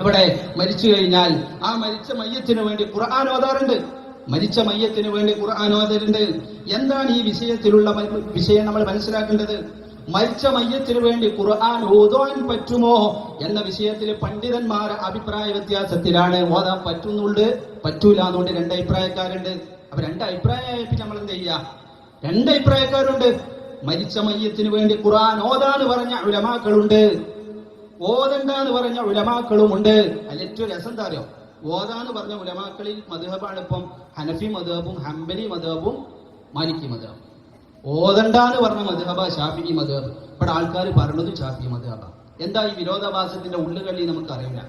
ഇവിടെ മരിച്ചു കഴിഞ്ഞാൽ ആ മരിച്ച മയ്യത്തിന് വേണ്ടി ഖുർആൻ ഓതാറുണ്ട്. മരിച്ച മയ്യത്തിന് വേണ്ടി ഖുർആൻ ഓതാറുണ്ട്. എന്താണ് ഈ വിഷയത്തിലുള്ള വിഷയം നമ്മൾ മനസ്സിലാക്കേണ്ടത്? മരിച്ച മയ്യത്തിന് വേണ്ടി ഖുർആൻ ഓതാൻ പറ്റുമോ എന്ന വിഷയത്തിൽ പണ്ഡിതന്മാർ അഭിപ്രായ വ്യത്യാസത്തിലാണ് ഓതാൻ പറ്റുന്നുണ്ട്. പറ്റൂല എന്നുകൊണ്ട് രണ്ട് അഭിപ്രായക്കാരുണ്ട്. അപ്പൊ രണ്ട് അഭിപ്രായമായപ്പോ നമ്മൾ എന്ത് ചെയ്യാ? രണ്ട് അഭിപ്രായക്കാരുണ്ട്. മരിച്ച മയ്യത്തിന് വേണ്ടി ഖുർആൻ ഓതാന്ന് പറഞ്ഞ ഉലമാക്കളുണ്ട്. ഓതണ്ടെന്ന് പറഞ്ഞ ഉലമാക്കളുമുണ്ട് അതിൽ ഏറ്റവും രസം എന്താ അറിയോ? ഓതാന്ന് പറഞ്ഞ ഉലമാക്കളിൽ മധുഹബാണ് ഇപ്പം ഹനഫി മധുഹബും ഹംബലി മധുഹബും മാലിക്കി മധുഹബും. ഓതണ്ടാന്ന് പറഞ്ഞ മധുഹബ ഷാഫി മധുഹബ്? ഇവിടെ ആൾക്കാർ പറഞ്ഞത് ഷാഫി മധുഹബ. എന്താ ഈ വിരോധാഭാസത്തിന്റെ ഉള്ളുകളി നമുക്ക് അറിയില്ല.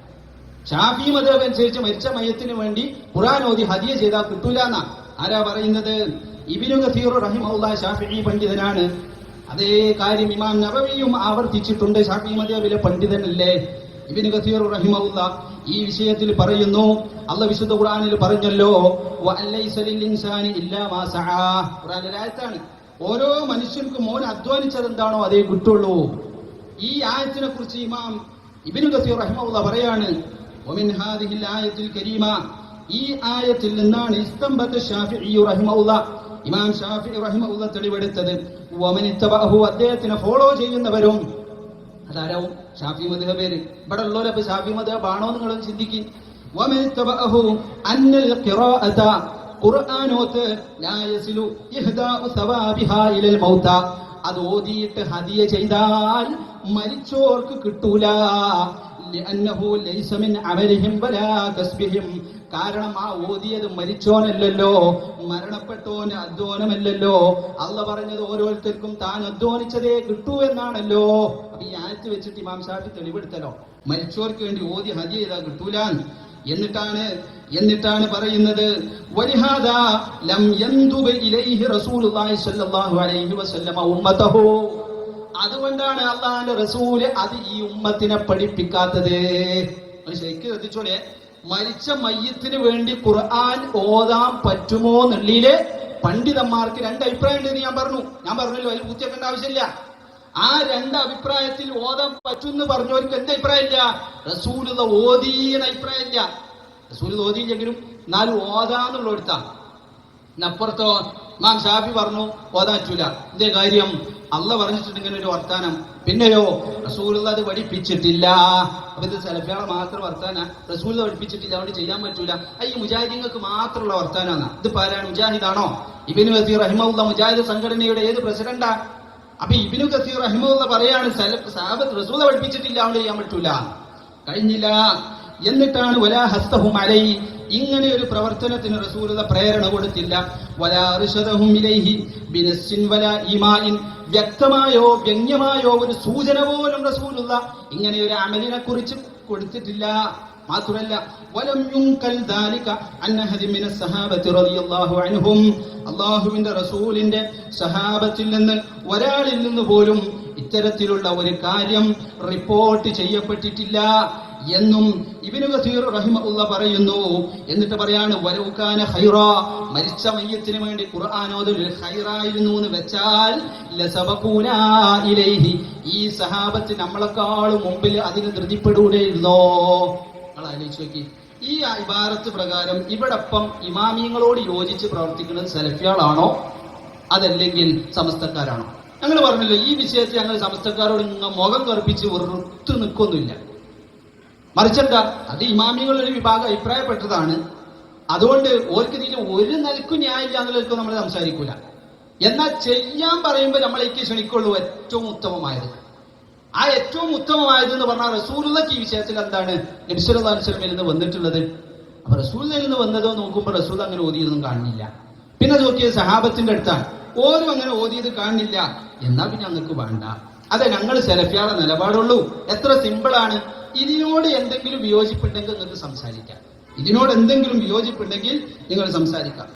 ഷാഫി മധുഹബ് അനുസരിച്ച് മരിച്ച മയത്തിന് വേണ്ടി ഖുറാൻ ഓതി ഹദിയ ചെയ്താൽ കിട്ടൂല എന്നാ. ആരാ പറയുന്നത്? ഇബിനു ഗസീർ റഹിമുള്ള ഷാഫി പണ്ഡിതനാണ്. അതേ കാര്യം ഇമാം നബവിയും ആവർത്തിച്ചിട്ടുണ്ട്. ഷാഫി മദബിലെ പണ്ഡിതനല്ലേ? ഇബിൻ ഖസീർ റഹിമുല്ല ഈ വിഷയത്തിൽ പറയുന്നു അല്ല വിശുദ്ധ ഖുർആനിൽ പറഞ്ഞല്ലോ ഓരോ മനുഷ്യർക്കും ഓൻ അധ്വാനിച്ചത് എന്താണോ അതേ കിട്ടുള്ളൂ. ഈ ആയത്തിനെ കുറിച്ച് ഇമാം ഇബിൻ ഖസീർ റഹിമുല്ല പറയാണ് ഹാദിഹിൽ കരീമ. ഈ ആയത്തിൽ നിന്നാണ് ഇസ്തംബത്ത് ഷാഫി റഹിമുല്ല ഇമാം ഷാഫി റഹിമുള്ള തെളിവെടുത്തത് വമനിത്തബഅഹു അദ്ദേഹത്തിനെ ഫോളോ ചെയ്യുന്നവരും അതാരാവും? ഷാഫി മദ്ഹബ് പേര്. ഇവിടെ ഉള്ളവരപ്പോ ഷാഫി മദ്ഹബ് ആണോ നിങ്ങൾ ചിന്തിക്കും. ഖിറാഅത ഇഹ്ദാഉ സവാബിഹാ ഇലൽ അത് ഓതിയിട്ട് ഹദിയ ചെയ്താൽ മരിച്ചോർക്ക് കിട്ടൂല. കാരണം ആ ഓതിയത് മരിച്ചോനല്ലല്ലോ മരണപ്പെട്ടോന് അധ്വാനമല്ലല്ലോ. അള്ള പറഞ്ഞത് ഓരോരുത്തർക്കും താൻ അധ്വാനിച്ചതേ കിട്ടൂ എന്നാണല്ലോ. അപ്പൊ ഈ ആഴ്ച വെച്ചിട്ട് ഇമാം ഷാഫി തെളിവെടുത്തല്ലോ. മരിച്ചോർക്ക് വേണ്ടി ഓതി ഹദി ചെയ്താൽ കിട്ടൂല എന്നിട്ടാണ് എന്നിട്ടാണ് പറയുന്നത് ലം ഇലൈഹി റസൂലുള്ളാഹി സ്വല്ലല്ലാഹു അലൈഹി വസല്ലമ ഉമ്മതഹു അതുകൊണ്ടാണ് അള്ളാഹുന്റെ റസൂൽ അത് ഈ ഉമ്മത്തിനെ പഠിപ്പിക്കാത്തത്. ശരിക്കും ശ്രദ്ധിച്ചോളെ. മരിച്ച മയ്യത്തിന് വേണ്ടി ഖുർആൻ ഓതാൻ പറ്റുമോ എന്നുള്ളിൽ പണ്ഡിതന്മാർക്ക് രണ്ട് അഭിപ്രായം ഉണ്ടെന്ന് ഞാൻ പറഞ്ഞു. ഞാൻ പറഞ്ഞല്ലോ അതിൽ പൂച്ചേക്കേണ്ട ആവശ്യമില്ല. ആ രണ്ട് അഭിപ്രായത്തിൽ ഓതാൻ പറ്റുമെന്ന് പറഞ്ഞവർക്ക് എന്ത് അഭിപ്രായമില്ല? റസൂലുള്ള ഓതീന അഭിപ്രായമില്ല. റസൂൽ ഓതിയില്ലെങ്കിലും എന്നാലും ഓതാന്നുള്ള എടുത്താ അപ്പുറത്തോ മാം ഷാഫി പറഞ്ഞു ഓതാൻ പറ്റൂല. കാര്യം? അല്ല പറഞ്ഞിട്ടുണ്ട് ഇങ്ങനെ ഒരു വർത്താനം. പിന്നെയോ റസൂൽ അത് പഠിപ്പിച്ചിട്ടില്ല. അപ്പൊ ഇത് സെലഫിയാളെ മാത്രം വർത്താന. റസൂൽ പഠിപ്പിച്ചിട്ടില്ല അതുകൊണ്ട് ചെയ്യാൻ പറ്റൂല. ഈ മുജാഹിദീങ്ങൾക്ക് മാത്രമുള്ള വർത്താനാണ് ഇത് ആരാണ്? മുജാഹിദാണോ? ഇബിന് വസീർ റഹിമുള്ള മുജാഹിദ് സംഘടനയുടെ ഏത് പ്രസിഡന്റാ? അപ്പൊ ഇബിനു കസീർ റഹിമുള്ള പറയാണ് സാബത്ത് റസൂല പഠിപ്പിച്ചിട്ടില്ല അതുകൊണ്ട് ചെയ്യാൻ പറ്റൂല. കഴിഞ്ഞില്ല. എന്നിട്ടാണ് വലാ ഹസ്തഹും അലൈ. ഇങ്ങനെ ഒരു പ്രവർത്തനത്തിന് റസൂലത പ്രേരണ കൊടുത്തില്ല. വലാ വലാ വ്യക്തമായോ വ്യംഗ്യമായോ ഒരു സൂചന പോലും റസൂലുള്ള ഇങ്ങനെ ഒരു അമലിനെ കുറിച്ച് കൊടുത്തിട്ടില്ല. മാത്രമല്ല വലം യുങ്കൽ ദാലിക അന്നഹദി മിന സഹാബത്തി റളിയല്ലാഹു അൻഹും. അല്ലാഹുവിന്റെ റസൂലിന്റെ സഹാബത്തിൽ നിന്ന് ഒരാളിൽ നിന്ന് പോലും ഇത്തരത്തിലുള്ള ഒരു കാര്യം റിപ്പോർട്ട് ചെയ്യപ്പെട്ടിട്ടില്ല. എന്നും ഇബിനു കസീർ റഹിമഉള്ള പറയുന്നു. എന്നിട്ട് പറയാണ് വരവുക്കാന ഹൈറ മരിച്ച മയ്യത്തിന് വേണ്ടി ഖുർആാനോദൽ ഹൈറായിരുന്നു എന്ന് വെച്ചാൽ ഇലൈഹി. ഈ സഹാബത്ത് നമ്മളെക്കാളും മുമ്പിൽ അതിന് ധൃതിപ്പെടൂടെയിരുന്നോ നിങ്ങൾ ആലോചിച്ച് നോക്കി. ഈ ഇബാരത്ത് പ്രകാരം ഇവിടപ്പം ഇമാമിയങ്ങളോട് യോജിച്ച് പ്രവർത്തിക്കുന്നത് സെലഫിയാളാണോ അതല്ലെങ്കിൽ സമസ്തക്കാരാണോ? ഞങ്ങൾ പറഞ്ഞല്ലോ ഈ വിഷയത്തിൽ ഞങ്ങൾ സമസ്തക്കാരോട് മുഖം കറുപ്പിച്ച് വെറുത്ത് നിൽക്കൊന്നുമില്ല. മറിച്ചെന്താ? അത് ഇമാമികൾ ഒരു വിഭാഗം അഭിപ്രായപ്പെട്ടതാണ്. അതുകൊണ്ട് ഓർക്ക് ഇതിൽ ഒരു നിലക്കും ന്യായമില്ല എന്നുള്ളവർക്കും നമ്മൾ സംസാരിക്കൂല. എന്നാൽ ചെയ്യാൻ പറയുമ്പോൾ നമ്മളേക്ക് ക്ഷണിക്കുള്ളൂ ഏറ്റവും ഉത്തമമായത്. ആ ഏറ്റവും ഉത്തമമായത് എന്ന് പറഞ്ഞാൽ റസൂലുള്ളക്ക് ഈ വിഷയത്തിൽ എന്താണ്? നബിസ്വല്ലാസ്ലമിൽ നിന്ന് വന്നിട്ടുള്ളത്. അപ്പൊ റസൂലിൽ നിന്ന് വന്നതോ നോക്കുമ്പോൾ റസൂൽ അങ്ങനെ ഓതിയതൊന്നും കാണുന്നില്ല. പിന്നെ നോക്കിയത് സഹാബത്തിന്റെ അടുത്താണ്. ഓരും അങ്ങനെ ഓതിയത് കാണുന്നില്ല. എന്നാ പിന്നെ ഞങ്ങൾക്ക് വേണ്ട. അതെ ഞങ്ങൾ സെലഫിയാളെ നിലപാടുള്ളൂ. എത്ര സിമ്പിളാണ് ഇതിനോട് എന്തെങ്കിലും വിയോജിപ്പുണ്ടെങ്കിൽ നിങ്ങൾക്ക് സംസാരിക്കാം. ഇതിനോട് എന്തെങ്കിലും വിയോജിപ്പുണ്ടെങ്കിൽ നിങ്ങൾ സംസാരിക്കാം.